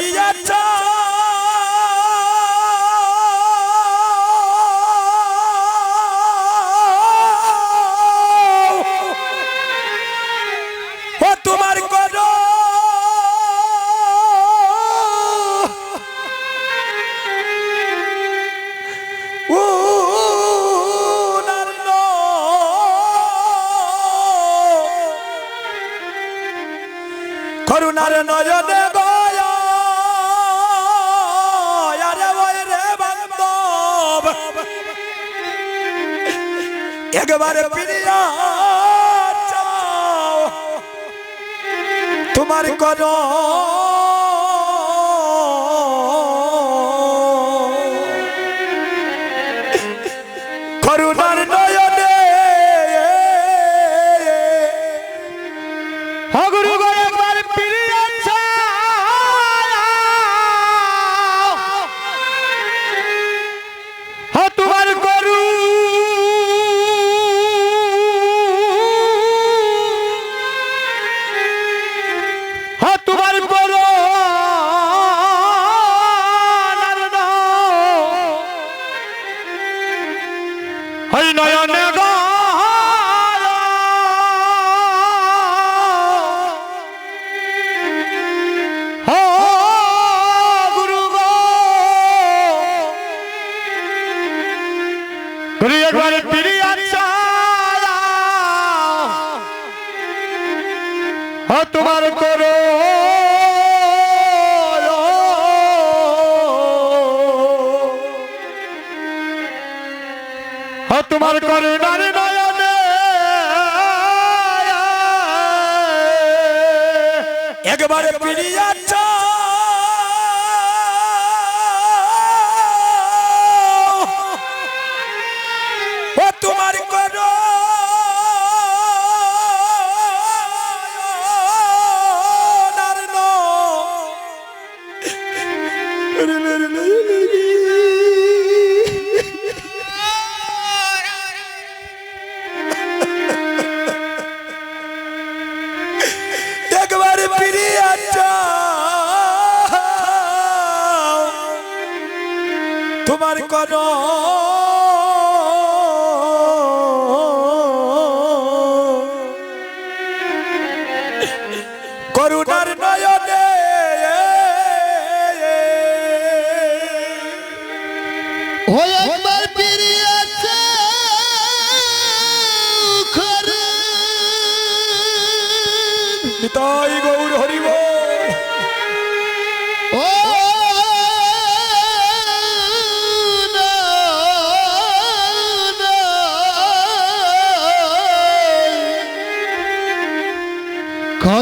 বেরিয়েছ তোমার কর করুণার নয়নে একবার পিরিয়া তোমার করো বলি একবার বিরিয়ানি তোমার করো। তোমার করে নারে নয়নে। একবার বিরিয়ানি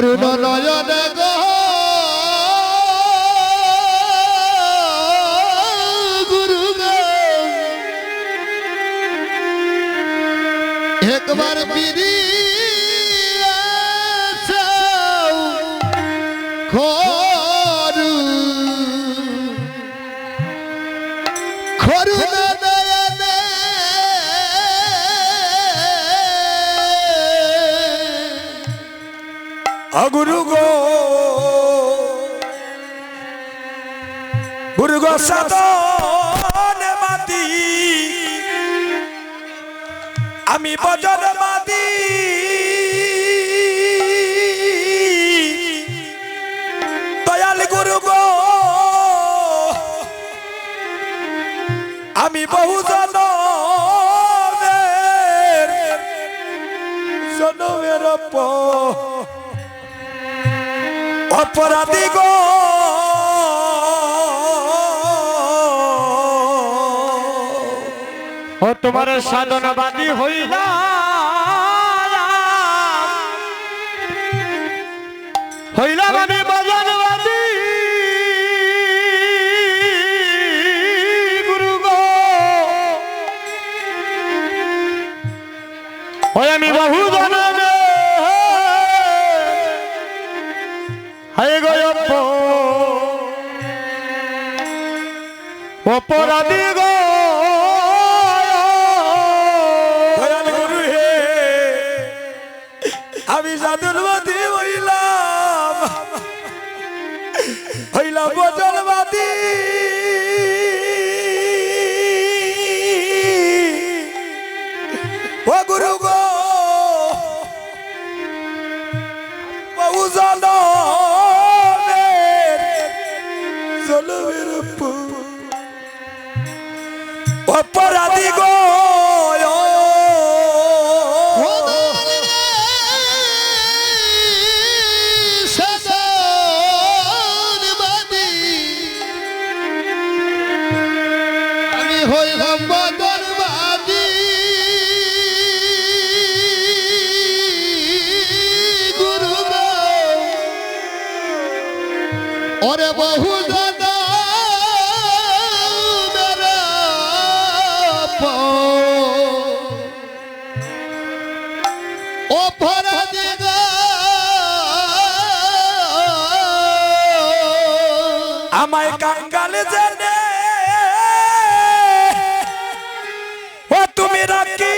করুণ নয়নে গুরু গো। গুরু গো সাধন মাতি। আমি বজন অপরাধী গো। ও তোমার সাধনবাদী হইলা। হইলাম মানে আমি Ô, por! অপরাধী গো। আমায় কাঙ্গাল জানে। ও তুমি রাখি।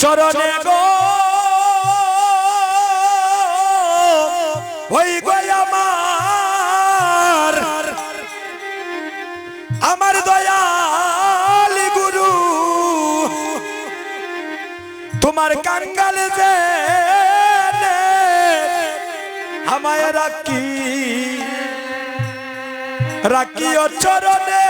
চরণে গো ওই গো আমার। তোমার কাঙ্গাল যে আমায় রাখি। রাখি ও চরণে।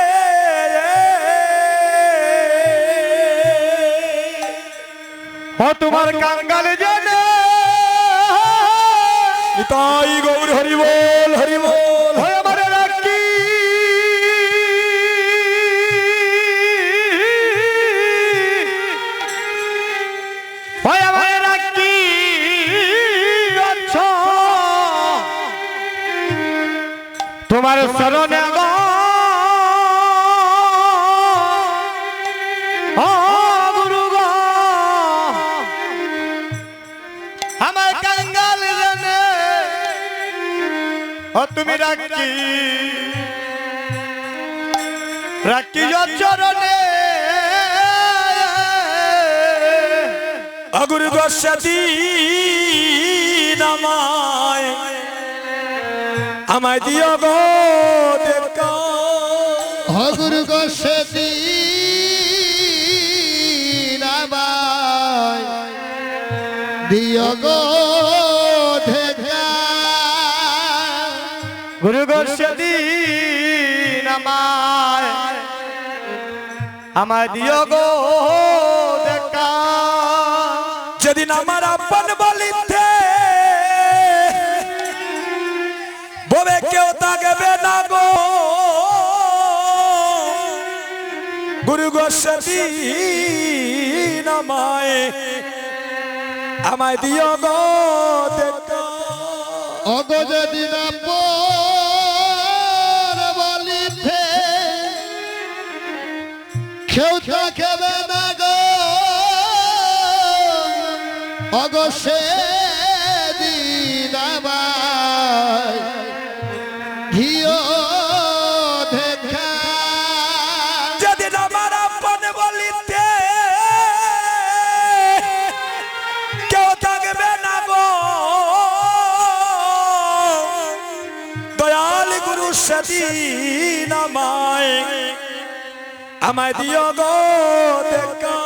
ও তোমার কাঙ্গাল জানে তাই গৌর হরি বল। তোমার শরণে গুরু গো। আমার কাঙ্গাল জানে। ও তুমি রাখি। রাখি। চরণে। অগুর গোসাদি নামায় আমায় দিও গো দেখা হগুরু নামায় দিয় গো দেখা গুরু নামায় আমায় দিও গো দেখা যেদিন আমার আপন বলিতে গোসাদি নামায় আমায় দিও গো দেখা। অগজদি না বলিতে কেউ থাকবে না গো। অগসে দিন আমায় আমায় দিও গো দেখা।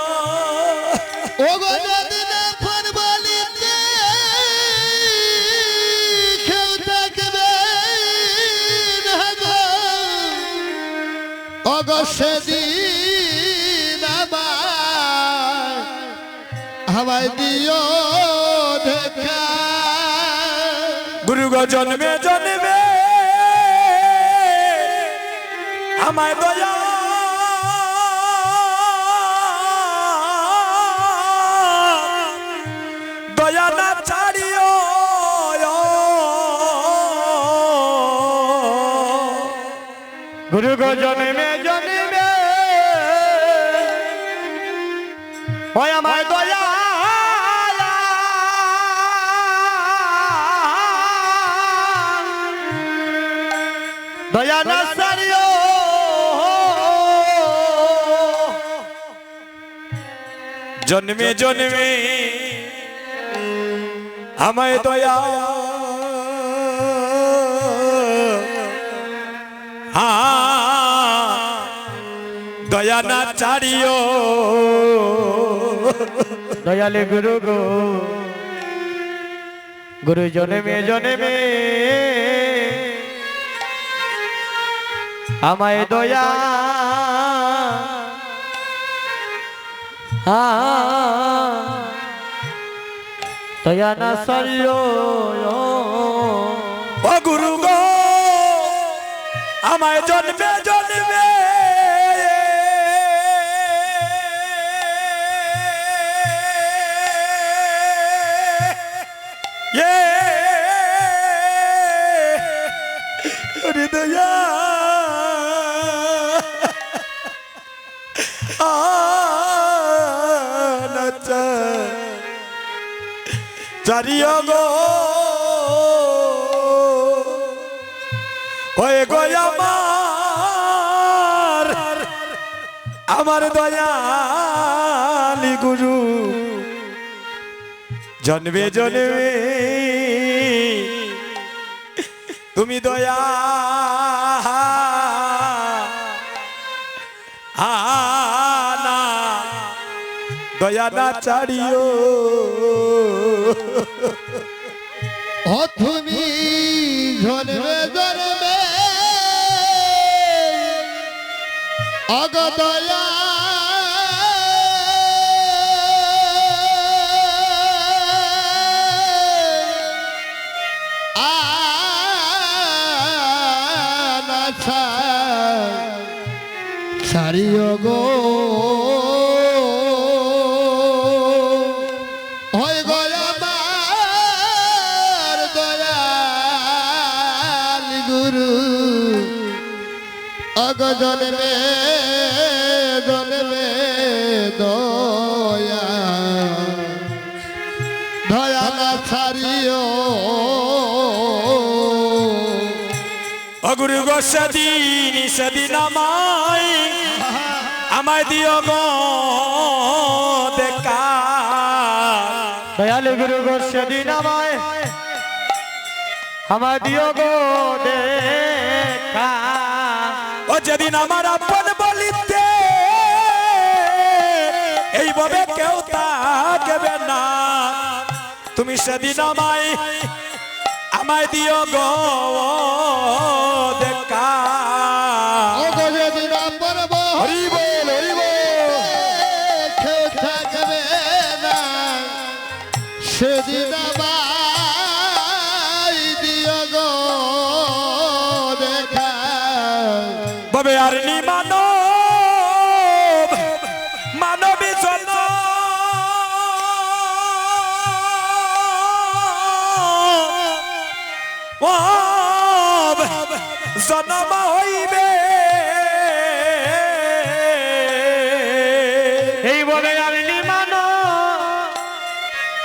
ওগো যদি না পর বলিতে কেউ থাকবে না গো। অগসে দিন আমায় হাওয়াই দিও দেখা। গুরু গো জন্মে জন্মে আমায় দয়া গুরু গো জন্মে জন্মে ওই আমায় দয়া দয়া না সারিও। জন্মে জন্মে আমায় দয়া। হ্যাঁ, দয়া না ছাড়িও। দয়ালে গুরু গো। গুরু জন্মে জন্মে আমায় দয়া। দয়া না সরিও ও গুরু গো আমায় জন্মে জন্মে। আমার দয়ালি গুরু। জন্মে জন্মে তুমি দয়া। আনা। দয়া না চাড়িও ও তুমি জন্মে জন্মে। অগদয়া সারিও গো। হয় গয়াবার দয়াল গুরু। অগ দয়া। দয়া না ছাড়িও। অগুরু গো সেদিন সেদিন আমায় আমায় দিও গো দেখা। দয়াল গুরু গো সেদিন আমায় আমার দিও গো দেখা। ও যেদিন আমার আপন বলিতে এইভাবে কেউ তাকবে না। তুমি সেদিন আমায় আমায় দিও গো বলে আমি নিমানো।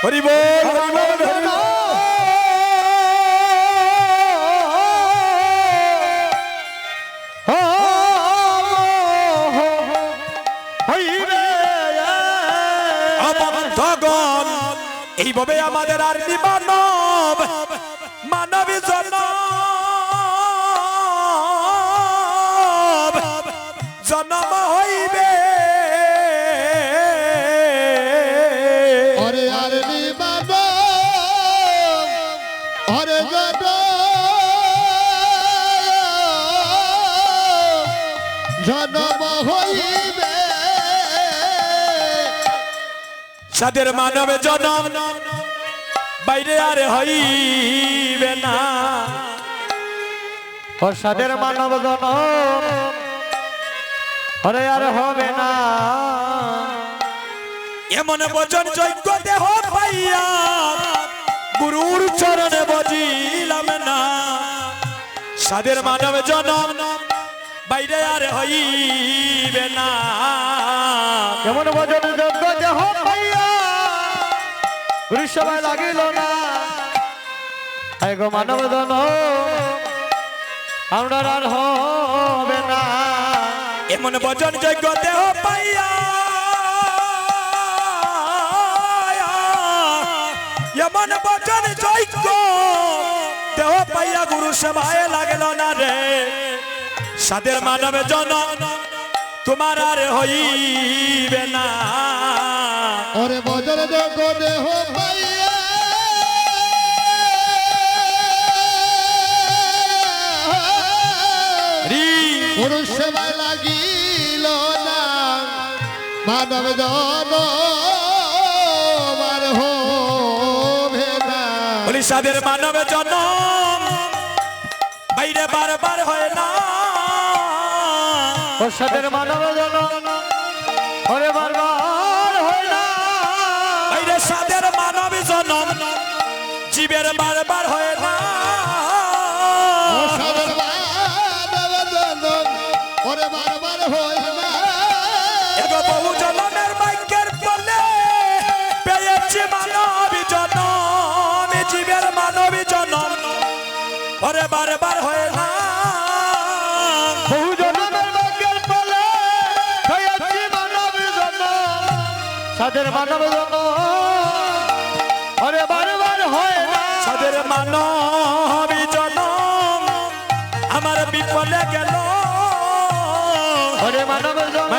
হরি বল এইভাবে আমাদের আর মানব মানবী জন জনম হইবে। সাদের মানবে জনম বাইরে আর হইবে না। ও সাদের মানব জনম আরে আর হবে না। এমন বচন যোগ্য দেহ পাইয়া গুরুর চরণে বজিলাম না। সাদের মানব জনম বাইরে আর হইবে না। কেমন ভজন যোগ্য দেহ পাইয়া সবাই লাগিল না। গো মানব জন আমরা আর হবে না। এমন বচন যোগ্য দেহ পাইয়া, এমন বচন যোগ্য দেহ পাইয়া গুরু সভায় লাগল না রে। সাদের মানবে জন তোমার আর হইবে না। ওরে বজর যোগ দেহ পাইয়া রি পুরুষ সেবায় লাগিল না। মানব জন মার বলি সাদের মানবে জনম বাইরে বারবার হয় না। তোর মানব জন। হরে বারবার হইলে মানব জনম জীবের বারবার হয় না। বহু জনমের বাক্যের মানব জনম জীবের মানব জনম পরে বারবার হয় না। সাদের মানব অরে বারবার হয় না। সাদের মানব জনম আমার বিপদে গেল। অরে মানব জন্ম